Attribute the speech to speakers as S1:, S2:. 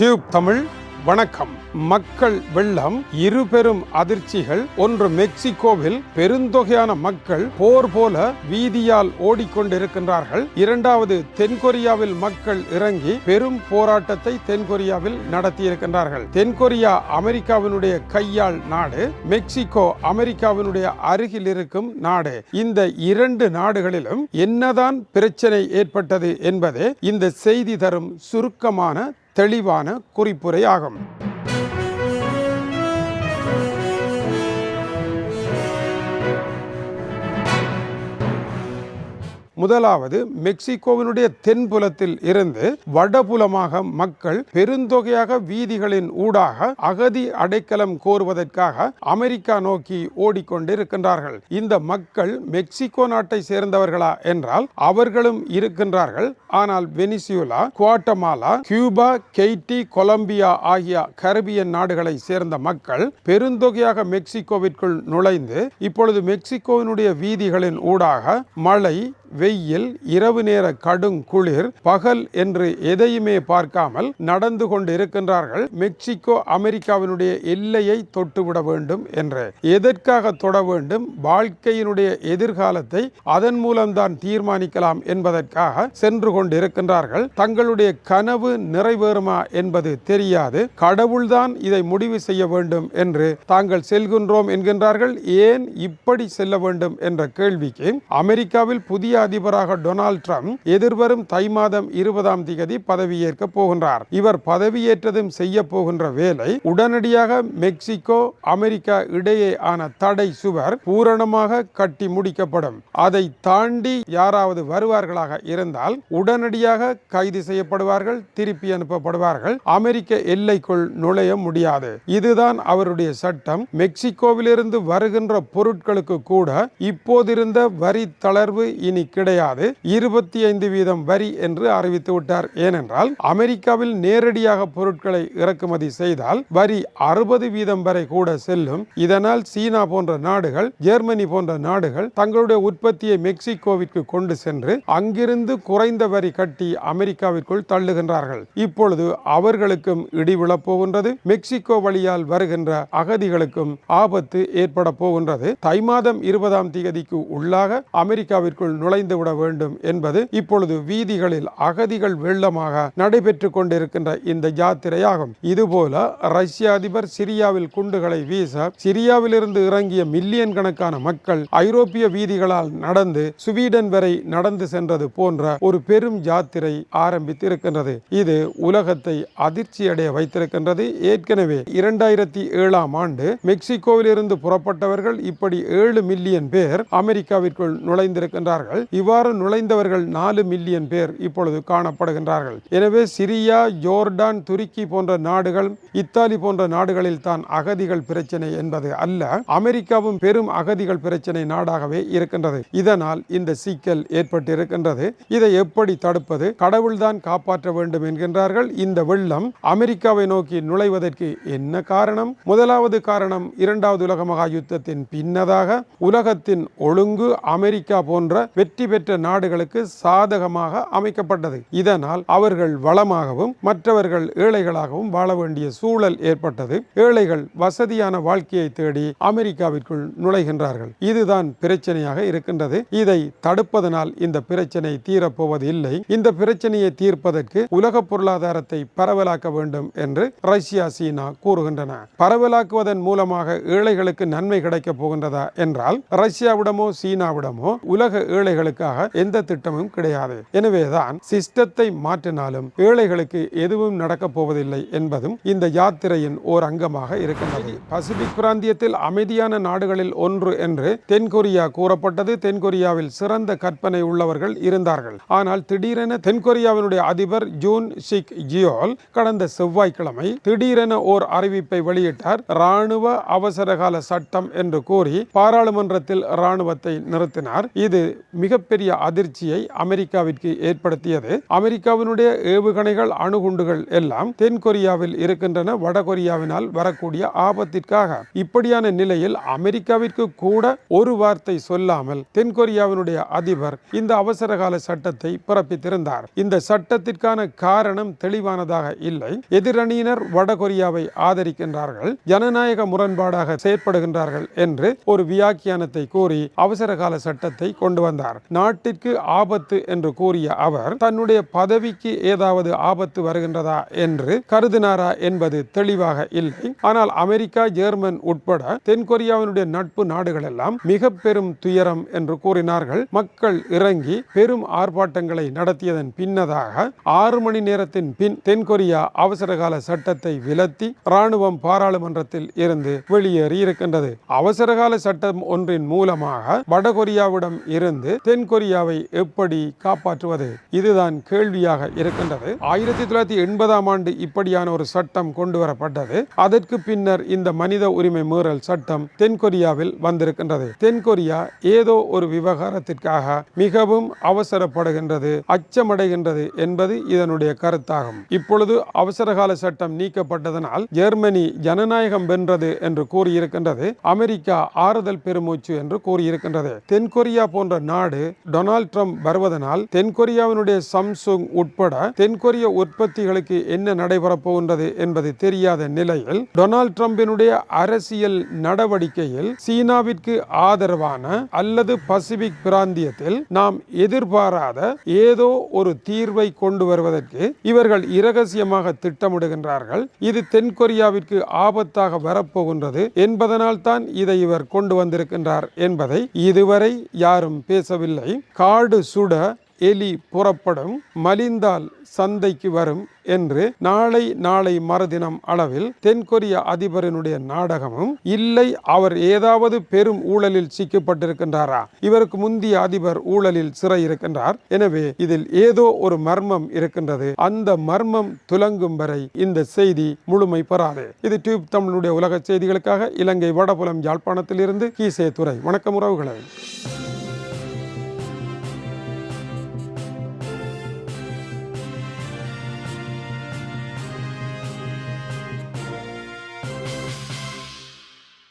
S1: Tube Tamil வணக்கம். மக்கள் வெள்ளம் இரு பெரும் அதிர்ச்சிகள் ஒன்று மெக்சிகோவில் பெருந்தொகையான மக்கள் போர் போல வீதியால் ஓடிக்கொண்டிருக்கின்றார்கள். இரண்டாவது தென்கொரியாவில் மக்கள் இறங்கி பெரும் போராட்டத்தை தென்கொரியாவில் நடத்தியிருக்கின்றார்கள். தென்கொரியா அமெரிக்காவினுடைய கையாள் நாடு மெக்சிகோ அமெரிக்காவினுடைய அருகில் இருக்கும் நாடு. இந்த இரண்டு நாடுகளிலும் என்னதான் பிரச்சனை ஏற்பட்டது என்பதே இந்த செய்தி தரும் சுருக்கமான தெளிவான குறிப்புரை ஆகும் முதலாவது மெக்சிகோவினுடைய தென்புலத்தில் இருந்து வடபுலமாக மக்கள் பெருந்தொகையாக வீதிகளின் ஊடாக அகதி அடைக்கலம் கோருவதற்காக அமெரிக்கா நோக்கி ஓடிக்கொண்டிருக்கின்றார்கள். இந்த மக்கள் மெக்சிகோ நாட்டை சேர்ந்தவர்களா என்றால் அவர்களும் இருக்கின்றார்கள். ஆனால் Venezuela Guatemala Cuba Haiti Colombia ஆகிய கரிபியன் நாடுகளை சேர்ந்த மக்கள் பெருந்தொகையாக மெக்சிகோவிற்குள் நுழைந்து இப்பொழுது மெக்சிகோவினுடைய வீதிகளின் ஊடாக மழை வெயில் இரவு நேர கடும் குளிர் பகல் என்று எதையுமே பார்க்காமல் நடந்து கொண்டு இருக்கின்றார்கள் மெக்சிகோ அமெரிக்காவினுடைய எல்லையை தொட்டுவிட வேண்டும் என்று. எதற்காக தொட வேண்டும்? வாழ்க்கையினுடைய எதிர்காலத்தை அதன் மூலம்தான் தீர்மானிக்கலாம் என்பதற்காக சென்று கொண்டிருக்கின்றார்கள். தங்களுடைய கனவு நிறைவேறுமா என்பது தெரியாது. கடவுள்தான் இதை முடிவு செய்ய வேண்டும் என்று தாங்கள் செல்கின்றோம் என்கின்றார்கள். ஏன் இப்படி செல்ல வேண்டும் என்ற கேள்விக்கு அமெரிக்காவில் புதிய அதிபராக டொனால்ட் ட்ரம்ப் எதிர்வரும் தை மாதம் இருபதாம் திகதி பதவியேற்க போகின்றார். இவர் பதவியேற்றதும் செய்ய போகின்ற வேலை உடனடியாக மெக்சிகோ அமெரிக்கா இடையே ஆன தடை சுவர் பூரணமாக கட்டி முடிக்கப்படும். அதை தாண்டி யாராவது வருவார்களாக இருந்தால் உடனடியாக கைது செய்யப்படுவார்கள் திருப்பி அனுப்பப்படுவார்கள். அமெரிக்க எல்லைக்குள் நுழைய முடியாது. இதுதான் அவருடைய சட்டம். மெக்சிகோவிலிருந்து வருகின்ற பொருட்களுக்கு கூட இப்போதிருந்த வரி தளர்வு இனி கிடையாது. இருபத்தி ஐந்து வீதம் வரி என்று அறிவித்து விட்டார். ஏனென்றால் அமெரிக்காவில் நேரடியாக பொருட்களை இறக்குமதி செய்தால் வரி அறுபது வீதம் வரை கூட செல்லும். இதனால் சீனா போன்ற நாடுகள் ஜெர்மனி போன்ற நாடுகள் தங்களுடைய உற்பத்தியை மெக்சிகோவிற்கு கொண்டு சென்று அங்கிருந்து குறைந்த வரி கட்டி அமெரிக்காவிற்குள் தள்ளுகின்றார்கள். இப்பொழுது அவர்களுக்கும் இடிவிழப் போகின்றது. மெக்சிகோ வழியால் வருகின்ற அகதிகளுக்கும் ஆபத்து ஏற்பட போகின்றது. தை மாதம் இருபதாம் தேதிக்கு உள்ளாக அமெரிக்காவிற்குள் நுழை நுழைந்து விட வேண்டும் என்பது இப்பொழுது வீதிகளில் அகதிகள் வெள்ளமாக நடைபெற்று கொண்டிருக்கின்ற இந்த யாத்திரையாகும். இதுபோல ரஷ்ய அதிபர் சிரியாவில் குண்டுகளை வீச சிரியாவிலிருந்து இறங்கிய மில்லியன் கணக்கான மக்கள் ஐரோப்பிய வீதிகளால் நடந்து சுவீடன் வரை நடந்து சென்றது போன்ற ஒரு பெரும் யாத்திரை ஆரம்பித்து இருக்கின்றது இது உலகத்தை அதிர்ச்சியடைய வைத்திருக்கின்றது. ஏற்கனவே இரண்டாயிரத்தி ஏழாம் ஆண்டு மெக்சிகோவிலிருந்து புறப்பட்டவர்கள் இப்படி ஏழு மில்லியன் பேர் அமெரிக்காவிற்குள் நுழைந்திருக்கின்றார்கள். இவ்வாறு நுழைந்தவர்கள் நாலு மில்லியன் பேர் இப்பொழுது காணப்படுகின்றார்கள். எனவே சிரியா ஜோர்டான் துருக்கி போன்ற நாடுகள் இத்தாலி போன்ற நாடுகளில் தான் அகதிகள் பிரச்சனை என்பது அல்ல அமெரிக்காவும் பெரும் அகதிகள் பிரச்சனை நாடாகவே இருக்கின்றது. இதனால் இந்த சிக்கல் ஏற்பட்டிருக்கின்றது. இதை எப்படி தடுப்பது? கடவுள்தான் காப்பாற்ற வேண்டும் என்கின்றார்கள். இந்த வெள்ளம் அமெரிக்காவை நோக்கி நுழைவதற்கு என்ன காரணம்? முதலாவது காரணம் இரண்டாவது உலக மகா யுத்தத்தின் பின்னதாக உலகத்தின் ஒழுங்கு அமெரிக்கா போன்ற வெற்றி வெற்றி பெற்ற நாடுகளுக்கு சாதகமாக அமைக்கப்பட்டது. இதனால் அவர்கள் வளமாகவும் மற்றவர்கள் ஏழைகளாகவும் வாழ வேண்டிய சூழல் ஏற்பட்டது. ஏழைகள் வசதியான வாழ்க்கையை தேடி அமெரிக்காவிற்குள் நுழைகின்றார்கள். இதுதான் பிரச்சனையாக இருக்கின்றது. இதை தடுப்பதனால் இந்த பிரச்சனை தீரப்போவது இல்லை இந்த பிரச்சனையை தீர்ப்பதற்கு உலக பொருளாதாரத்தை பரவலாக்க வேண்டும் என்று ரஷ்யா சீனா கூறுகின்றன. பரவலாக்குவதன் மூலமாக ஏழைகளுக்கு நன்மை கிடைக்கப் போகின்றதா என்றால் ரஷ்யாவிடமோ சீனாவிடமோ உலக ஏழைகள் ஏழைகளுக்காக எந்த திட்டமும் கிடையாது. எனவேதான் சிஸ்டத்தை மாற்றினாலும் ஏழைகளுக்கு எதுவும் நடக்கப் போவதில்லை என்பதும் இந்த யாத்திரையின் ஓர் அங்கமாக இருக்கின்றது. பசிபிக் பிராந்தியத்தில் அமைதியான நாடுகளில் ஒன்று என்று தென்கொரியா கூறப்பட்டது. தென்கொரியாவில் சிறந்த கற்பனை உள்ளவர்கள் இருந்தார்கள். ஆனால் திடீரென தென்கொரியாவினுடைய அதிபர் ஜூன் ஷிக் ஜியோல் கடந்த செவ்வாய்க்கிழமை திடீரென ஓர் அறிவிப்பை வெளியிட்டார். ராணுவ அவசரகால சட்டம் என்று கூறி பாராளுமன்றத்தில் ராணுவத்தை நிறுத்தினார். இது மிக மிகப்பெரிய அதிர்ச்சியை அமெரிக்காவிற்கு ஏற்படுத்தியது. அமெரிக்காவினுடைய ஏவுகணைகள் அணுகுண்டுகள் எல்லாம் தென்கொரியாவில் இருக்கின்றன. வடகொரியாவினால் வரக்கூடிய ஆபத்திற்காக. இப்படியான நிலையில் அமெரிக்காவிற்கு கூட ஒரு வார்த்தை சொல்லாமல் தென்கொரியாவினுடைய அதிபர் இந்த அவசரகால சட்டத்தை பிறப்பித்திருந்தார். இந்த சட்டத்திற்கான காரணம் தெளிவானதாக இல்லை. எதிரணியினர் வடகொரியாவை ஆதரிக்கின்றார்கள். ஜனநாயக முரண்பாடாக செயற்படுகின்றார்கள் என்று ஒரு வியாக்கியானத்தை கூறி அவசரகால சட்டத்தை கொண்டு வந்தார். நாட்டிற்கு ஆபத்து என்று கூறிய அவர் தன்னுடைய பதவிக்கு ஏதாவது ஆபத்து வருகின்றதா என்று கருதினாரா என்பது தெளிவாக இல்லை. ஆனால் அமெரிக்கா ஜெர்மன் உட்பட தென்கொரியாவினுடைய நட்பு நாடுகள் எல்லாம் மிக பெரும் துயரம் என்று கூறினார்கள். மக்கள் இறங்கி பெரும் ஆர்ப்பாட்டங்களை நடத்தியதன் பின்னதாக ஆறு மணி நேரத்தின் பின் தென்கொரியா அவசரகால சட்டத்தை விலத்தி ராணுவம் பாராளுமன்றத்தில் இருந்து வெளியேறி இருக்கின்றது அவசரகால சட்டம் ஒன்றின் மூலமாக வடகொரியாவிடம் இருந்து தென்கொரியாவை எப்படி காப்பாற்றுவது? இதுதான் கேள்வியாக இருக்கின்றது. ஆயிரத்தி தொள்ளாயிரத்தி எண்பதாம் ஆண்டு இப்படியான ஒரு சட்டம் கொண்டு வரப்பட்டது. அதற்கு பின்னர் இந்த மனித உரிமை மீறல் சட்டம் தென்கொரியாவில் வந்திருக்கின்றது. தென்கொரியா ஏதோ ஒரு விவகாரத்திற்காக மிகவும் அவசரப்படுகின்றது அச்சமடைகின்றது என்பது இதனுடைய கருத்தாகும். இப்பொழுது அவசரகால சட்டம் நீக்கப்பட்டதனால் ஜெர்மனி ஜனநாயகம் வென்றது என்று கூறியிருக்கின்றது. அமெரிக்கா ஆறுதல் பெருமூச்சு என்று கூறியிருக்கின்றது. தென்கொரியா போன்ற நாடு டொனால்ட் ட்ரம்ப் வருவதனால் தென்கொரியாவினுடைய சம்சுங் உட்பட தென்கொரிய உற்பத்திகளுக்கு என்ன நடைபெறப் போகின்றது என்பது தெரியாத நிலையில் டொனால்ட் ட்ரம்பினுடைய அரசியல் நடவடிக்கையில் சீனாவிற்கு ஆதரவான அல்லது பசிபிக் பிராந்தியத்தில் நாம் எதிர்பாராத ஏதோ ஒரு தீர்வை கொண்டு வருவதற்கு இவர்கள் இரகசியமாக திட்டமிடுகின்றார்கள். இது தென்கொரியாவிற்கு ஆபத்தாக வரப்போகின்றது என்பதனால் தான் இதை இவர் கொண்டு வந்திருக்கின்றார் என்பதை இதுவரை யாரும் பேசவில்லை. காடு சுட எலி புறப்படும் மலிந்தால் சந்தைக்கு வரும் என்று நாளை நாளை மறுதினம் அளவில் தென்கொரிய அதிபரினுடைய நாடகமும் இல்லை அவர் ஏதாவது பெரும் ஊழலில் சிக்கப்பட்டிருக்கின்றாரா? இவருக்கு முந்திய அதிபர் ஊழலில் சிறை இருக்கின்றார். எனவே இதில் ஏதோ ஒரு மர்மம் இருக்கின்றது. அந்த மர்மம் துலங்கும் வரை இந்த செய்தி முழுமை பெறாது. இது டியூப் தமிழுடைய உலக செய்திகளுக்காக இலங்கை வடபுலம் யாழ்ப்பாணத்தில் இருந்து கீசே துறை வணக்கம் உறவுகளை.